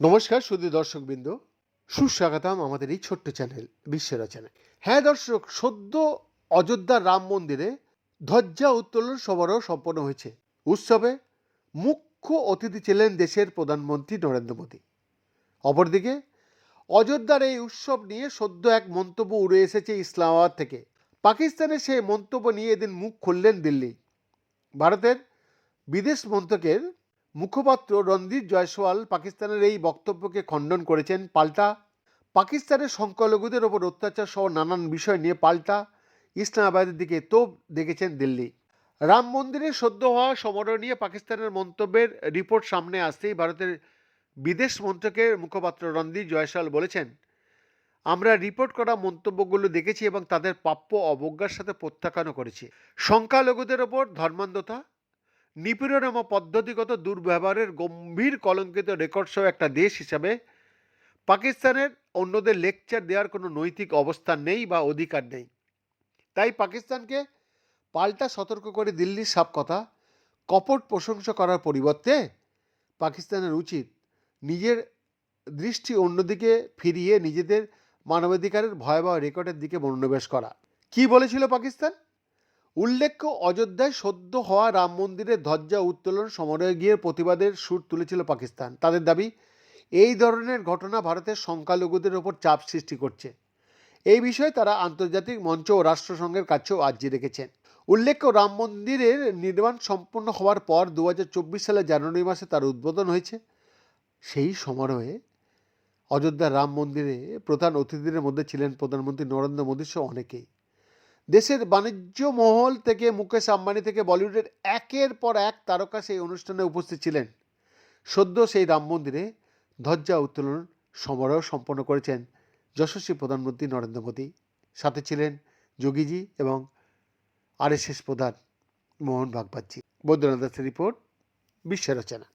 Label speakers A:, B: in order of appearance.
A: নমস্কার শুধু দর্শকবৃন্দ। সুস্বাগতম আমাদের এই ছোট্ট চ্যানেল, বিশ্বের রচনায়। হ্যাঁ দর্শক, সদ্য অযোধ্যার রাম মন্দিরে ধ্বজা উত্তোলন সমারোহ সম্পন্ন হয়েছে। উৎসবে মুখ্য অতিথি ছিলেন দেশের প্রধানমন্ত্রী নরেন্দ্র মোদী। অপরদিকে, অযোধ্যার এই উৎসব নিয়ে সদ্য এক মন্তব্য উড়ে এসেছে ইসলামাবাদ থেকে। পাকিস্তানের সেই মন্তব্য নিয়ে এদিন মুখ খুললেন দিল্লি। ভারতের বিদেশ মন্ত্রকের মুখপাত্র রণদীপ জয়সওয়াল পাকিস্তানের এই বক্তব্যকে খণ্ডন করেছেন পাল্টা। পাকিস্তানের সংখ্যালঘুদের ওপর অত্যাচার সহ নানান বিষয় নিয়ে পাল্টা। ইসলামাবাদের দিকে তোপ দেখেছেন দিল্লি। রাম মন্দিরে সদ্য হওয়া সমারোহ নিয়ে পাকিস্তানের মন্তব্যের রিপোর্ট সামনে আসতেই ভারতের বিদেশ মন্ত্রকের মুখপাত্র রণদীপ জয়সওয়াল বলেছেন আমরা রিপোর্ট করা মন্তব্যগুলো দেখেছি এবং তাদের প্রাপ্য অবজ্ঞার সাথে প্রত্যাখ্যানও করেছি। সংখ্যালঘুদের ওপর ধর্মান্ধতা নিপীড়ন এবং পদ্ধতিগত দুর্ব্যবহারের গম্ভীর কলঙ্কিত রেকর্ড সহ একটা দেশ হিসাবে পাকিস্তানের অন্যদের লেকচার দেওয়ার কোনো নৈতিক অবস্থান নেই বা অধিকার নেই। তাই পাকিস্তানকে পাল্টা সতর্ক করে দিল্লির সাপ কথা, কপট প্রশংসা করার পরিবর্তে পাকিস্তানের উচিত নিজের দৃষ্টি অন্যদিকে ফিরিয়ে নিজেদের মানবাধিকারের ভয়াবহ রেকর্ডের দিকে মনোনিবেশ করা। কি বলেছিল পাকিস্তান? উল্লেখ্য, অযোধ্যায় সদ্য হওয়া রাম মন্দিরের ধ্বজা উত্তোলন সমারোহে গিয়ে প্রতিবাদের সুর তুলেছিল পাকিস্তান। তাদের দাবি, এই ধরনের ঘটনা ভারতের সংখ্যালঘুদের ওপর চাপ সৃষ্টি করছে। এই বিষয়ে তারা আন্তর্জাতিক মঞ্চ ও রাষ্ট্রসংঘের কাছেও আর্জি রেখেছেন। উল্লেখ্য, রাম মন্দিরের নির্মাণ সম্পন্ন হওয়ার পর দু সালের জানুয়ারি মাসে তার উদ্বোধন হয়েছে। সেই সমারোহে অযোধ্যার রাম মন্দিরে প্রধান অতিথিদের মধ্যে ছিলেন প্রধানমন্ত্রী নরেন্দ্র মোদী সহ অনেকেই। দেশের বাণিজ্য মহল থেকে মুকেশ আম্বানি থেকে বলিউডের একের পর এক তারকা সেই অনুষ্ঠানে উপস্থিত ছিলেন। সদ্য সেই রাম মন্দিরে ধ্বজা উত্তোলন সমারোহ সম্পন্ন করেছেন যশস্বী প্রধানমন্ত্রী নরেন্দ্র মোদী। সাথে ছিলেন যোগীজি এবং আরএসএস প্রধান মোহন ভাগবতজি। বৈদ্যনাথ দাসের রিপোর্ট, বিশ্ব রচনা।